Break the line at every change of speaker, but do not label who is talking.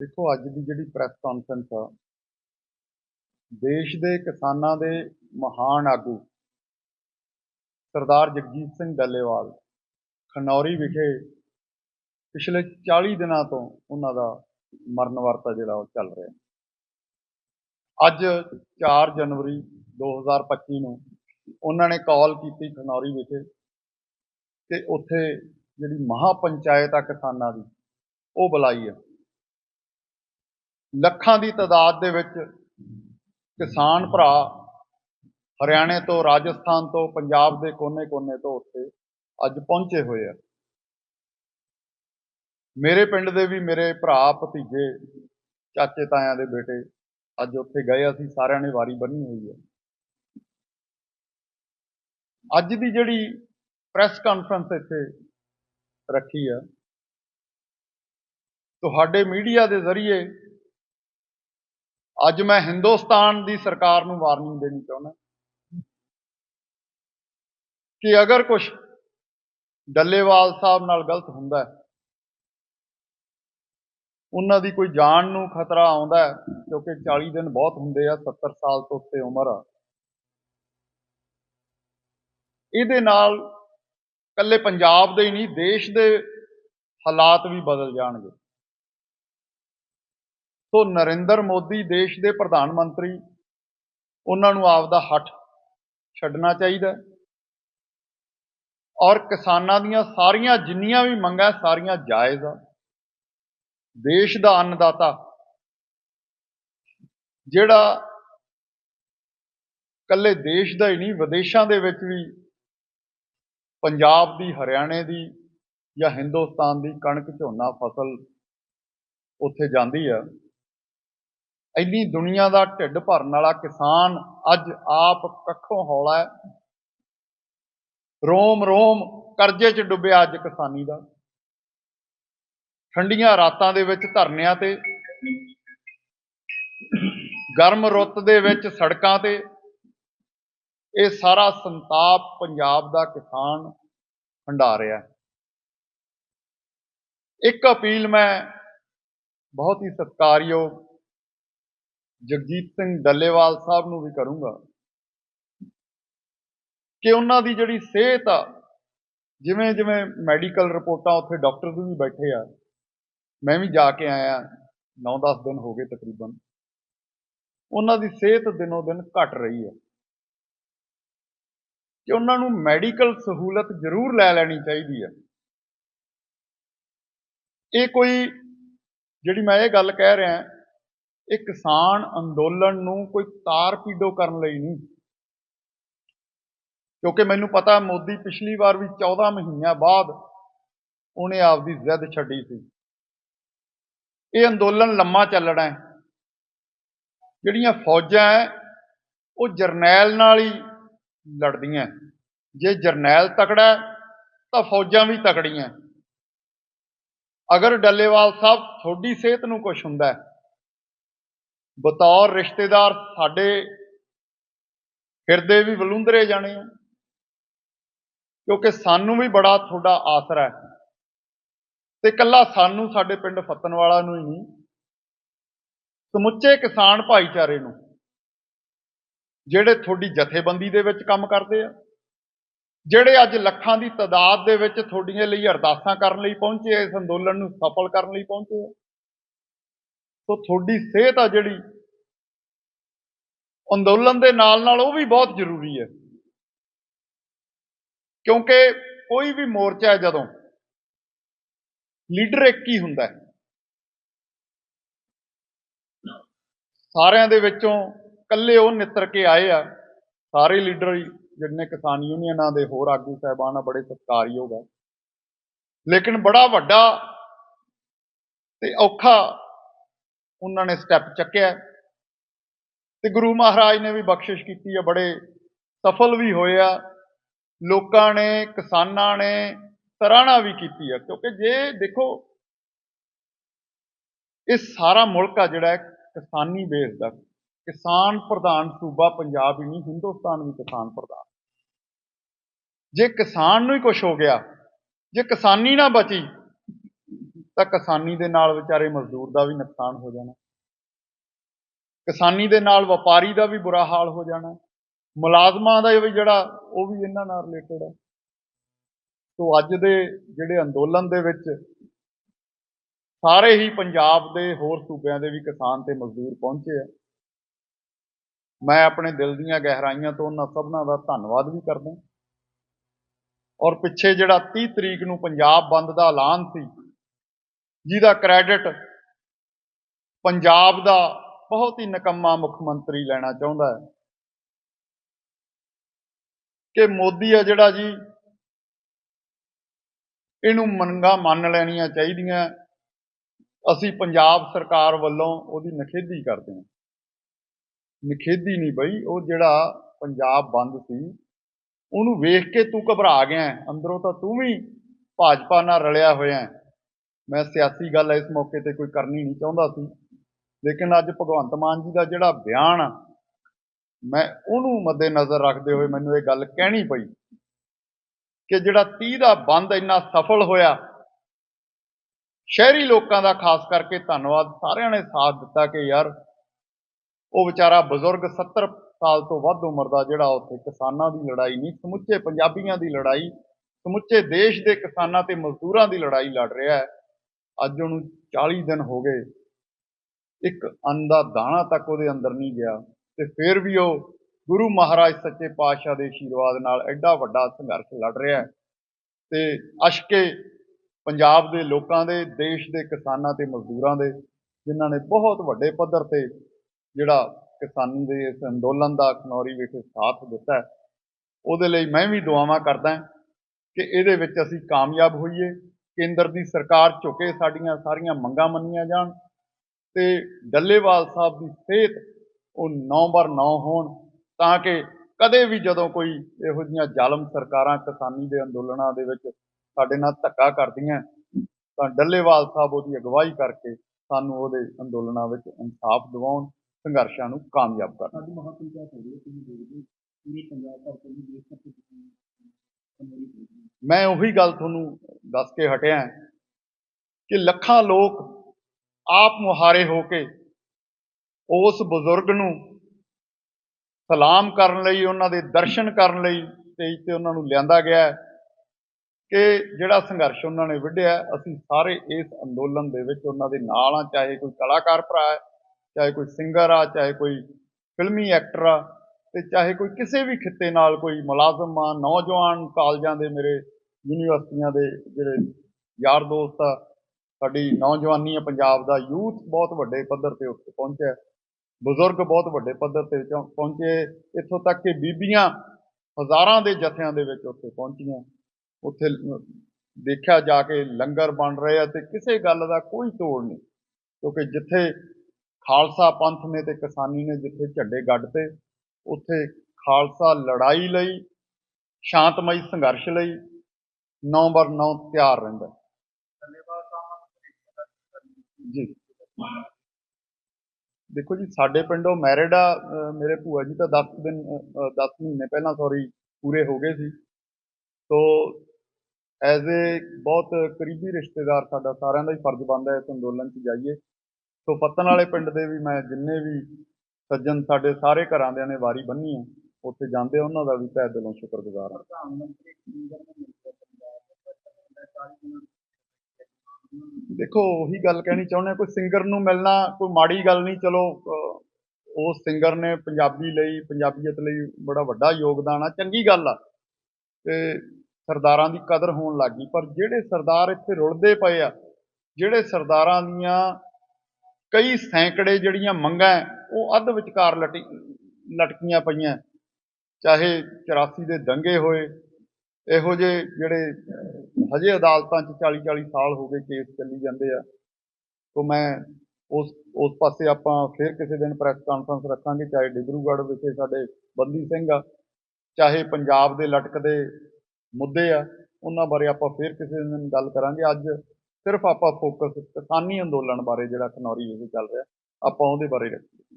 ਦੇਖੋ, ਅੱਜ ਦੀ ਜਿਹੜੀ ਪ੍ਰੈਸ ਕਾਨਫਰੰਸ ਆ, ਦੇਸ਼ ਦੇ ਕਿਸਾਨਾਂ ਦੇ ਮਹਾਨ ਆਗੂ ਸਰਦਾਰ ਜਗਜੀਤ ਸਿੰਘ ਡੱਲੇਵਾਲ ਖਨੌਰੀ ਵਿਖੇ ਪਿਛਲੇ 40 ਦਿਨਾਂ ਤੋਂ ਉਹਨਾਂ ਦਾ ਮਰਨ ਵਰਤਾ ਜਿਹੜਾ ਉਹ ਚੱਲ ਰਿਹਾ। ਅੱਜ 4 ਜਨਵਰੀ 2025 ਨੂੰ ਉਹਨਾਂ ਨੇ ਕਾਲ ਕੀਤੀ ਖਨੌਰੀ ਵਿਖੇ ਕਿ ਉੱਥੇ ਜਿਹੜੀ ਮਹਾ ਪੰਚਾਇਤ ਆ ਕਿਸਾਨਾਂ ਦੀ, ਉਹ ਬੁਲਾਈ ਹੈ ਲੱਖਾਂ ਦੀ ਤਾਦਾਦ ਦੇ ਵਿੱਚ ਕਿਸਾਨ ਭਰਾ ਹਰਿਆਣੇ ਤੋਂ, ਰਾਜਸਥਾਨ ਤੋਂ, ਪੰਜਾਬ ਦੇ ਕੋਨੇ-ਕੋਨੇ ਤੋਂ ਉੱਥੇ ਅੱਜ ਪਹੁੰਚੇ ਹੋਏ ਆ। ਮੇਰੇ ਪਿੰਡ ਦੇ ਵੀ ਮੇਰੇ ਭਰਾ, ਭਤੀਜੇ, ਚਾਚੇ, ਤਾਇਆਂ ਦੇ ਬੇਟੇ ਅੱਜ ਉੱਥੇ ਗਏ ਅਸੀਂ ਸਾਰਿਆਂ ਨੇ ਵਾਰੀ ਬੰਨੀ ਹੋਈ ਹੈ ਅੱਜ ਦੀ ਜਿਹੜੀ ਪ੍ਰੈਸ ਕਾਨਫਰੰਸ ਇੱਥੇ ਰੱਖੀ ਆ, ਤੁਹਾਡੇ ਮੀਡੀਆ ਦੇ ਜ਼ਰੀਏ ਅੱਜ ਮੈਂ ਹਿੰਦੁਸਤਾਨ ਦੀ ਸਰਕਾਰ ਨੂੰ ਵਾਰਨਿੰਗ ਦੇਣੀ ਚਾਹੁੰਦਾ ਕਿ ਅਗਰ ਕੁਝ ਡੱਲੇਵਾਲ ਸਾਹਿਬ ਨਾਲ ਗਲਤ ਹੁੰਦਾ ਹੈ, ਉਹਨਾਂ ਦੀ ਕੋਈ ਜਾਨ ਨੂੰ ਖਤਰਾ ਆਉਂਦਾ ਹੈ, ਕਿਉਂਕਿ 40 ਦਿਨ ਬਹੁਤ ਹੁੰਦੇ ਆ 70 ਸਾਲ ਤੋਂ ਉੱਤੇ ਉਮਰ ਆ। ਇਹਦੇ ਨਾਲ ਇਕੱਲੇ ਪੰਜਾਬ ਦੇ ਹੀ ਨਹੀਂ, ਦੇਸ਼ ਦੇ ਹਾਲਾਤ ਵੀ ਬਦਲ ਜਾਣਗੇ। ਸੋ ਨਰਿੰਦਰ ਮੋਦੀ ਦੇਸ਼ ਦੇ ਪ੍ਰਧਾਨ ਮੰਤਰੀ, ਉਹਨਾਂ ਨੂੰ ਆਪਦਾ ਹੱਠ ਛੱਡਣਾ ਚਾਹੀਦਾ ਔਰ ਕਿਸਾਨਾਂ ਦੀਆਂ ਸਾਰੀਆਂ, ਜਿੰਨੀਆਂ ਵੀ ਮੰਗਾਂ ਸਾਰੀਆਂ ਜਾਇਜ਼ ਆ। ਦੇਸ਼ ਦਾ ਅੰਨਦਾਤਾ, ਜਿਹੜਾ ਕੱਲੇ ਦੇਸ਼ ਦਾ ਹੀ ਨਹੀਂ, ਵਿਦੇਸ਼ਾਂ ਦੇ ਵਿੱਚ ਵੀ ਪੰਜਾਬ ਦੀ, ਹਰਿਆਣੇ ਦੀ ਜਾਂ ਹਿੰਦੁਸਤਾਨ ਦੀ ਕਣਕ ਝੋਨਾ ਫਸਲ ਉੱਥੇ ਜਾਂਦੀ ਆ। ਇੰਨੀ ਦੁਨੀਆ ਦਾ ਢਿੱਡ ਭਰਨ ਵਾਲਾ ਕਿਸਾਨ ਅੱਜ ਆਪ ਕੱਖੋਂ ਹੌਲਾ ਹੈ। ਰੋਮ ਰੋਮ, ਕਰਜ਼ੇ 'ਚ ਡੁੱਬਿਆ ਅੱਜ ਕਿਸਾਨੀ ਦਾ। ਠੰਡੀਆਂ ਰਾਤਾਂ ਦੇ ਵਿੱਚ ਧਰਨਿਆਂ ਤੇ, ਗਰਮ ਰੁੱਤ ਦੇ ਵਿੱਚ ਸੜਕਾਂ ਤੇ, ਇਹ ਸਾਰਾ ਸੰਤਾਪ ਪੰਜਾਬ ਦਾ ਕਿਸਾਨ ਹੰਡਾ ਰਿਹਾ ਇੱਕ ਅਪੀਲ ਮੈਂ ਬਹੁਤ ਹੀ ਸਤਿਕਾਰਯੋਗ ਜਗਜੀਤ ਸਿੰਘ ਡੱਲੇਵਾਲ ਸਾਹਿਬ ਨੂੰ ਵੀ ਕਰੂੰਗਾ। ਕਿ ਉਹਨਾਂ ਦੀ ਜਿਹੜੀ ਸਿਹਤ ਆ, ਜਿਵੇਂ ਜਿਵੇਂ ਮੈਡੀਕਲ ਰਿਪੋਰਟਾਂ ਉੱਥੇ ਡਾਕਟਰ ਵੀ ਬੈਠੇ ਆ, ਮੈਂ ਵੀ ਜਾ ਕੇ ਆਇਆ 9-10 ਦਿਨ ਹੋ ਗਏ ਤਕਰੀਬਨ। ਉਹਨਾਂ ਦੀ ਸਿਹਤ ਦਿਨੋ ਦਿਨ ਘਟ ਰਹੀ ਹੈ ਕਿ ਉਹਨਾਂ ਨੂੰ ਮੈਡੀਕਲ ਸਹੂਲਤ ਜ਼ਰੂਰ ਲੈ ਲੈਣੀ ਚਾਹੀਦੀ ਹੈ ਇਹ ਕੋਈ, ਜਿਹੜੀ ਮੈਂ ਇਹ ਗੱਲ ਕਹਿ ਰਿਹਾ ਇਹ ਕਿਸਾਨ ਅੰਦੋਲਨ ਨੂੰ ਕੋਈ ਤਾਰ ਪੀਡੋ ਕਰਨ ਲਈ ਨਹੀਂ। ਕਿਉਂਕਿ ਮੈਨੂੰ ਪਤਾ ਮੋਦੀ ਪਿਛਲੀ ਵਾਰ ਵੀ 14 ਮਹੀਨਿਆਂ ਬਾਅਦ ਉਹਨੇ ਆਪਦੀ ਜ਼ਿੱਦ ਛੱਡੀ ਸੀ। ਇਹ ਅੰਦੋਲਨ ਲੰਮਾ ਚੱਲਣਾ ਹੈ। ਜਿਹੜੀਆਂ ਫੌਜਾਂ ਹੈ, ਉਹ ਜਰਨੈਲ ਨਾਲ ਹੀ ਲੜਦੀਆਂ ਜੇ ਜਰਨੈਲ ਤਕੜਾ ਤਾਂ ਫੌਜਾਂ ਵੀ ਤਕੜੀਆਂ ਅਗਰ ਡੱਲੇਵਾਲ ਸਾਹਿਬ ਤੁਹਾਡੀ ਸਿਹਤ ਨੂੰ ਕੁਝ ਹੁੰਦਾ ਬਤੌਰ ਰਿਸ਼ਤੇਦਾਰ ਸਾਡੇ ਫਿਰਦੇ ਵੀ ਬਲੁੰਦਰੇ ਜਾਣੇ ਆ, ਕਿਉਂਕਿ ਸਾਨੂੰ ਵੀ ਬੜਾ ਤੁਹਾਡਾ ਆਸਰਾ ਹੈ। ਤੇ ਕੱਲਾ ਸਾਨੂੰ ਸਾਡੇ ਪਿੰਡ ਫੱਤਨਵਾਲਾ ਨੂੰ ਹੀ ਨਹੀਂ, ਸਮੁੱਚੇ ਕਿਸਾਨ ਭਾਈਚਾਰੇ ਨੂੰ, ਜਿਹੜੇ ਤੁਹਾਡੀ ਜਥੇਬੰਦੀ ਦੇ ਵਿੱਚ ਕੰਮ ਕਰਦੇ ਆ, ਜਿਹੜੇ ਅੱਜ ਲੱਖਾਂ ਦੀ ਤਾਦਾਦ ਦੇ ਵਿੱਚ ਤੁਹਾਡੀਆਂ ਲਈ ਅਰਦਾਸਾਂ ਕਰਨ ਲਈ ਪਹੁੰਚੇ ਆ, ਇਸ ਅੰਦੋਲਨ ਨੂੰ ਸਫਲ ਕਰਨ ਲਈ ਪਹੁੰਚੇ ਆ। ਸੋ ਤੁਹਾਡੀ ਸਿਹਤ ਆ ਜਿਹੜੀ, ਅੰਦੋਲਨ ਦੇ ਨਾਲ ਨਾਲ ਉਹ ਵੀ ਬਹੁਤ ਜ਼ਰੂਰੀ ਹੈ। ਕਿਉਂਕਿ ਕੋਈ ਵੀ ਮੋਰਚਾ ਹੈ ਜਦੋਂ, ਲੀਡਰ ਇੱਕ ਹੀ ਹੁੰਦਾ ਹੈ। ਸਾਰਿਆਂ ਦੇ ਵਿੱਚੋਂ ਇਕੱਲੇ ਉਹ ਨਿੱਤਰ ਕੇ ਆਏ ਆ, ਸਾਰੇ ਲੀਡਰ ਜਿੰਨੇ ਕਿਸਾਨ ਯੂਨੀਅਨਾਂ ਦੇ ਹੋਰ ਆਗੂ ਸਾਹਿਬਾਨ ਆ, ਬੜੇ ਸਤਿਕਾਰਯੋਗ ਆ। ਲੇਕਿਨ ਬੜਾ ਵੱਡਾ ਤੇ ਔਖਾ ਉਹਨਾਂ ਨੇ ਸਟੈਪ ਚੱਕਿਆ ਤੇ ਗੁਰੂ ਮਹਾਰਾਜ ਨੇ ਵੀ ਬਖਸ਼ਿਸ਼ ਕੀਤੀ ਆ ਬੜੇ ਸਫਲ ਵੀ ਹੋਏ ਆ। ਲੋਕਾਂ ਨੇ, ਕਿਸਾਨਾਂ ਨੇ ਸਰਾਹਨਾ ਵੀ ਕੀਤੀ ਆ ਕਿਉਂਕਿ ਜੇ ਦੇਖੋ, ਇਹ ਸਾਰਾ ਮੁਲਕ ਆ ਜਿਹੜਾ ਕਿਸਾਨੀ ਬੇਸ ਦਾ। ਕਿਸਾਨ ਪ੍ਰਧਾਨ ਸੂਬਾ ਪੰਜਾਬ ਹੀ ਨਹੀਂ, ਹਿੰਦੁਸਤਾਨ ਵੀ ਕਿਸਾਨ ਪ੍ਰਧਾਨ। ਜੇ ਕਿਸਾਨ ਨੂੰ ਹੀ ਕੁਝ ਹੋ ਗਿਆ, ਜੇ ਕਿਸਾਨੀ ਨਾ ਬਚੀ ਤਾਂ ਕਿਸਾਨੀ ਦੇ ਨਾਲ ਵਿਚਾਰੇ ਮਜ਼ਦੂਰ ਦਾ ਵੀ ਨੁਕਸਾਨ ਹੋ ਜਾਣਾ। ਕਿਸਾਨੀ ਦੇ ਨਾਲ ਵਪਾਰੀ ਦਾ ਵੀ ਬੁਰਾ ਹਾਲ ਹੋ ਜਾਣਾ। ਮੁਲਾਜ਼ਮਾਂ ਦਾ ਵੀ ਜਿਹੜਾ, ਉਹ ਵੀ ਇਹਨਾਂ ਨਾਲ ਰਿਲੇਟਡ ਹੈ ਸੋ ਅੱਜ ਦੇ ਜਿਹੜੇ ਅੰਦੋਲਨ ਦੇ ਵਿੱਚ ਸਾਰੇ ਹੀ ਪੰਜਾਬ ਦੇ ਹੋਰ ਸੂਬਿਆਂ ਦੇ ਵੀ ਕਿਸਾਨ ਤੇ ਮਜ਼ਦੂਰ ਪਹੁੰਚੇ ਆ। ਮੈਂ ਆਪਣੇ ਦਿਲ ਦੀਆਂ ਗਹਿਰਾਈਆਂ ਤੋਂ ਉਹਨਾਂ ਸਭਨਾਂ ਦਾ ਧੰਨਵਾਦ ਵੀ ਕਰਦਾ। ਔਰ ਪਿੱਛੇ ਜਿਹੜਾ 30 ਤਰੀਕ ਨੂੰ ਪੰਜਾਬ ਬੰਦ ਦਾ ਐਲਾਨ ਸੀ ਜਿਹਦਾ ਕ੍ਰੈਡਿਟ ਪੰਜਾਬ ਦਾ ਬਹੁਤ ਹੀ ਨਿਕੰਮਾ ਮੁੱਖ ਮੰਤਰੀ ਲੈਣਾ ਚਾਹੁੰਦਾ ਹੈ। ਕਿ ਮੋਦੀ ਆ ਜਿਹੜਾ ਜੀ, ਇਹਨੂੰ ਮੰਗਾ ਮੰਨ ਲੈਣੀਆਂ ਚਾਹੀਦੀਆਂ। ਅਸੀਂ ਪੰਜਾਬ ਸਰਕਾਰ ਵੱਲੋਂ ਉਹਦੀ ਨਿਖੇਧੀ ਕਰਦੇ ਹਾਂ। ਨਿਖੇਧੀ ਨਹੀਂ ਬਈ, ਉਹ ਜਿਹੜਾ ਪੰਜਾਬ ਬੰਦ ਸੀ, ਉਹਨੂੰ ਵੇਖ ਕੇ ਤੂੰ ਘਬਰਾ ਗਿਆ ਅੰਦਰੋਂ ਤਾਂ ਤੂੰ ਵੀ ਭਾਜਪਾ ਨਾਲ ਰਲਿਆ ਹੋਇਆ ਹੈ। ਮੈਂ ਸਿਆਸੀ ਗੱਲ ਇਸ ਮੌਕੇ ਤੇ ਕੋਈ ਕਰਨੀ ਨਹੀਂ ਚਾਹੁੰਦਾ ਸੀ। ਲੇਕਿਨ ਅੱਜ ਭਗਵੰਤ ਮਾਨ ਜੀ ਦਾ ਜਿਹੜਾ ਬਿਆਨ ਆ, ਮੈਂ ਉਹਨੂੰ ਮੱਦੇ ਨਜ਼ਰ ਰੱਖਦੇ ਹੋਏ ਮੈਨੂੰ ਇਹ ਗੱਲ ਕਹਿਣੀ ਪਈ ਕਿ ਜਿਹੜਾ 30 ਦਾ ਬੰਦ ਇੰਨਾ ਸਫਲ ਹੋਇਆ, ਸ਼ਹਿਰੀ ਲੋਕਾਂ ਦਾ ਖਾਸ ਕਰਕੇ ਧੰਨਵਾਦ ਸਾਰਿਆਂ ਨੇ ਸਾਥ ਦਿੱਤਾ ਕਿ ਯਾਰ ਉਹ ਵਿਚਾਰਾ ਬਜ਼ੁਰਗ 70 ਸਾਲ ਤੋਂ ਵੱਧ ਉਮਰ ਦਾ ਜਿਹੜਾ ਉੱਥੇ ਕਿਸਾਨਾਂ ਦੀ ਲੜਾਈ ਨਹੀਂ, ਸਮੁੱਚੇ ਪੰਜਾਬੀਆਂ ਦੀ ਲੜਾਈ, ਸਮੁੱਚੇ ਦੇਸ਼ ਦੇ ਕਿਸਾਨਾਂ ਤੇ ਮਜ਼ਦੂਰਾਂ ਦੀ ਲੜਾਈ ਲੜ ਰਿਹਾ ਹੈ। ਅੱਜ ਉਹਨੂੰ 40 ਦਿਨ ਹੋ ਗਏ। ਇੱਕ ਅੰਨ ਦਾ ਦਾਣਾ ਤੱਕ ਉਹਦੇ ਅੰਦਰ ਨਹੀਂ ਗਿਆ ਤੇ ਫਿਰ ਵੀ ਉਹ ਗੁਰੂ ਮਹਾਰਾਜ ਸੱਚੇ ਪਾਤਸ਼ਾਹ ਦੇ ਆਸ਼ੀਰਵਾਦ ਨਾਲ ਐਡਾ ਵੱਡਾ ਸੰਘਰਸ਼ ਲੜ ਰਿਹਾ ਹੈ। ਤੇ ਅਸ਼ਕੇ ਪੰਜਾਬ ਦੇ ਲੋਕਾਂ ਦੇ, ਦੇਸ਼ ਦੇ ਕਿਸਾਨਾਂ ਤੇ ਮਜ਼ਦੂਰਾਂ ਦੇ, ਜਿਨ੍ਹਾਂ ਨੇ ਬਹੁਤ ਵੱਡੇ ਪੱਧਰ ਤੇ ਜਿਹੜਾ ਕਿਸਾਨੀ ਦੇ ਇਸ ਅੰਦੋਲਨ ਦਾ ਖਨੌਰੀ ਵਿਖੇ ਸਾਥ ਦਿੱਤਾ ਉਹਦੇ ਲਈ ਮੈਂ ਵੀ ਦੁਆਵਾਂ ਕਰਦਾ ਕਿ ਇਹਦੇ ਵਿੱਚ ਅਸੀਂ ਕਾਮਯਾਬ ਹੋਈਏ। ਕੇਂਦਰ ਦੀ ਸਰਕਾਰ ਝੁਕੇ ਸਾਡੀਆਂ ਸਾਰੀਆਂ ਮੰਗਾਂ ਮੰਨੀਆਂ ਜਾਣ ਤੇ ਡੱਲੇਵਾਲ ਸਾਹਿਬ ਦੀ ਸਿਹਤ ਉਹ 9 ਬਰ 9 ਹੋਣ ਤਾਂ ਕਿ ਕਦੇ ਵੀ ਜਦੋਂ ਕੋਈ ਇਹੋ ਜਿਹੀਆਂ ਜ਼ਾਲਮ ਸਰਕਾਰਾਂ ਕਿਸਾਨੀ ਦੇ ਅੰਦੋਲਨਾਂ ਦੇ ਵਿੱਚ ਸਾਡੇ ਨਾਲ ਧੱਕਾ ਕਰਦੀਆਂ, ਤਾਂ ਡੱਲੇਵਾਲ ਸਾਹਿਬ ਉਹਦੀ ਅਗਵਾਈ ਕਰਕੇ ਸਾਨੂੰ ਉਹਦੇ ਅੰਦੋਲਨਾਂ ਵਿੱਚ ਇਨਸਾਫ ਦਿਵਾਉਣ, ਸੰਘਰਸ਼ਾਂ ਨੂੰ ਕਾਮਯਾਬ ਕਰਨ।
ਅੱਜ ਮਹਾਪੰਚਾਇਤ ਹੋ ਰਹੀ ਹੈ, ਤੁਸੀਂ ਦੇਖਦੇ ਪੂਰੇ ਪੰਜਾਬ ਭਰ ਤੋਂ ਵੀ ਦੇਸ਼ ਭਰ
ਮੈਂ ਉਹੀ ਗੱਲ ਤੁਹਾਨੂੰ ਦੱਸ ਕੇ ਹਟਿਆ ਕਿ ਲੱਖਾਂ ਲੋਕ ਆਪ ਮੁਹਾਰੇ ਹੋ ਕੇ ਉਸ ਬਜ਼ੁਰਗ ਨੂੰ ਸਲਾਮ ਕਰਨ ਲਈ, ਉਹਨਾਂ ਦੇ ਦਰਸ਼ਨ ਕਰਨ ਲਈ ਸਟੇਜ ਤੇ ਉਹਨਾਂ ਨੂੰ ਲਿਆਂਦਾ ਗਿਆ ਹੈ ਕਿ ਜਿਹੜਾ ਸੰਘਰਸ਼ ਉਹਨਾਂ ਨੇ ਵਿੱਢਿਆ, ਅਸੀਂ ਸਾਰੇ ਇਸ ਅੰਦੋਲਨ ਦੇ ਵਿੱਚ ਉਹਨਾਂ ਦੇ ਨਾਲ ਆ ਚਾਹੇ ਕੋਈ ਕਲਾਕਾਰ ਭਰਾ ਹੈ, ਚਾਹੇ ਕੋਈ ਸਿੰਗਰ ਆ, ਚਾਹੇ ਕੋਈ ਫਿਲਮੀ ਐਕਟਰ ਆ ਤੇ ਚਾਹੇ ਕੋਈ ਕਿਸੇ ਵੀ ਖਿੱਤੇ ਨਾਲ ਕੋਈ ਮੁਲਾਜ਼ਮ ਆ, ਨੌਜਵਾਨ ਕਾਲਜਾਂ ਦੇ ਮੇਰੇ ਯੂਨੀਵਰਸਿਟੀਆਂ ਦੇ ਜਿਹੜੇ ਯਾਰ ਦੋਸਤ ਆ, ਸਾਡੀ ਨੌਜਵਾਨੀ ਆ, ਪੰਜਾਬ ਦਾ ਯੂਥ ਬਹੁਤ ਵੱਡੇ ਪੱਧਰ ਤੇ ਉੱਥੇ ਪਹੁੰਚਿਆ। ਬਜ਼ੁਰਗ ਬਹੁਤ ਵੱਡੇ ਪੱਧਰ ਤੇ ਚੋਂ, ਪਹੁੰਚੇ। ਇੱਥੋਂ ਤੱਕ ਕਿ ਬੀਬੀਆਂ ਹਜ਼ਾਰਾਂ ਦੇ ਜਥਿਆਂ ਦੇ ਵਿੱਚ ਉੱਥੇ ਪਹੁੰਚੀਆਂ। ਉੱਥੇ ਦੇਖਿਆ ਜਾ ਕੇ ਲੰਗਰ ਬਣ ਰਹੇ ਆ ਤੇ ਕਿਸੇ ਗੱਲ ਦਾ ਕੋਈ ਤੋੜ ਨਹੀਂ। ਕਿਉਂਕਿ ਜਿੱਥੇ ਖਾਲਸਾ ਪੰਥ ਨੇ ਤੇ ਕਿਸਾਨੀ ਨੇ, ਜਿੱਥੇ ਝੰਡੇ ਗੱਡਤੇ ਉੱਥੇ ਖਾਲਸਾ ਲੜਾਈ ਲਈ, ਸ਼ਾਂਤਮਈ ਸੰਘਰਸ਼ ਲਈ ਨੰਬਰ 9 ਤਿਆਰ ਰਹਿੰਦਾ ਹੈ। ਜੀ। ਦੇਖੋ ਜੀ, ਸਾਡੇ ਪਿੰਡੋਂ ਮੈਰਿਡ ਆ ਮੇਰੇ ਭੂਆ ਜੀ ਤਾਂ 10 ਦਿਨ 10 ਮਹੀਨੇ ਪਹਿਲਾਂ ਸੌਰੀ ਪੂਰੇ ਹੋ ਗਏ ਸੀ। ਸੋ ਐਜ਼ ਏ ਬਹੁਤ ਕਰੀਬੀ ਰਿਸ਼ਤੇਦਾਰ ਸਾਡਾ ਸਾਰਿਆਂ ਦਾ ਹੀ ਫਰਜ਼ ਬਣਦਾ ਹੈ ਇਸ ਅੰਦੋਲਨ 'ਚ ਜਾਈਏ। ਸੋ ਪੱਤਨ ਵਾਲੇ ਪਿੰਡ ਦੇ ਵੀ ਮੈਂ ਜਿੰਨੇ ਵੀ ਸੱਜਣ ਸਾਡੇ ਸਾਰੇ ਘਰਾਂ ਦੇ ਨੇ ਵਾਰੀ ਬੰਨੀ ਆ। ਉੱਥੇ ਜਾਂਦੇ ਉਹਨਾਂ ਦਾ ਵੀ ਤਹਿ ਦਿਲੋਂ ਸ਼ੁਕਰਗੁਜ਼ਾਰ ਹਾਂ
ਪ੍ਰਧਾਨ ਮੰਤਰੀ ਕੇਂਦਰ ਨੇ
ਦੇਖੋ ਉਹੀ ਗੱਲ ਕਹਿਣੀ ਚਾਹੁੰਦੇ ਕੋਈ ਸਿੰਗਰ ਨੂੰ ਮਿਲਣਾ ਕੋਈ ਮਾੜੀ ਗੱਲ ਨਹੀਂ ਚਲੋ ਅਹ, ਉਸ ਸਿੰਗਰ ਨੇ ਪੰਜਾਬੀ ਲਈ ਪੰਜਾਬੀਅਤ ਲਈ ਬੜਾ ਵੱਡਾ ਯੋਗਦਾਨ ਆ ਚੰਗੀ ਗੱਲ ਆ। ਤੇ ਸਰਦਾਰਾਂ ਦੀ ਕਦਰ ਹੋਣ ਲੱਗ ਗਈ ਪਰ ਜਿਹੜੇ ਸਰਦਾਰ ਇੱਥੇ ਰੁਲਦੇ ਪਏ ਆ ਜਿਹੜੇ ਸਰਦਾਰਾਂ ਦੀਆਂ ਕਈ ਸੈਂਕੜੇ ਜਿਹੜੀਆਂ ਮੰਗਾਂ ਹੈ, ਉਹ ਅੱਧ ਵਿਚਕਾਰ ਲਟੀ ਲਟਕੀਆਂ ਪਈਆਂ ਚਾਹੇ 84 ਦੇ ਦੰਗੇ ਹੋਏ ਇਹੋ ਜਿਹੇ ਜਿਹੜੇ ਹਜੇ ਅਦਾਲਤਾਂ 'ਚ 40 40 ਸਾਲ ਹੋ ਗਏ ਕੇਸ ਚੱਲੀ ਜਾਂਦੇ ਆ ਸੋ ਮੈਂ ਉਸ ਉਸ ਪਾਸੇ ਆਪਾਂ ਫਿਰ ਕਿਸੇ ਦਿਨ ਪ੍ਰੈਸ ਕਾਨਫਰੰਸ ਰੱਖਾਂਗੇ ਚਾਹੇ ਡਿਬਰੂਗੜ੍ਹ ਵਿਖੇ ਸਾਡੇ ਬੰਦੀ ਸਿੰਘ ਆ ਚਾਹੇ ਪੰਜਾਬ ਦੇ ਲਟਕਦੇ ਮੁੱਦੇ ਆ ਉਹਨਾਂ ਬਾਰੇ ਆਪਾਂ ਫਿਰ ਕਿਸੇ ਦਿਨ ਗੱਲ ਕਰਾਂਗੇ। ਅੱਜ ਸਿਰਫ ਆਪਾਂ ਫੋਕਸ ਕਿਸਾਨੀ ਅੰਦੋਲਨ ਬਾਰੇ ਜਿਹੜਾ ਖਨੌਰੀ ਵਿਖੇ ਚੱਲ ਰਿਹਾ, ਆਪਾਂ ਉਹਦੇ ਬਾਰੇ ਰੱਖੀਏ।